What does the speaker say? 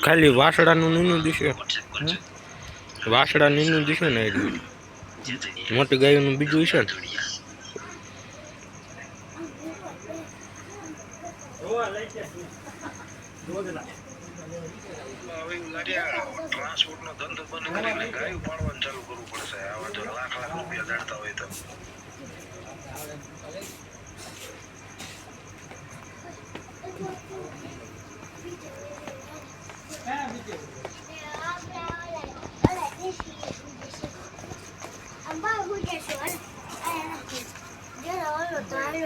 ખાલી વાસડાનું નીનું દિશે વાસડા નીનું દિશે ને એટલે. મોટી ગાયનું બીજું છે ને. ટ્રાન્સપોર્ટ નો ધંધો બંધ ચાલુ કરવું પડશે આવા જો રૂપિયા હોય તો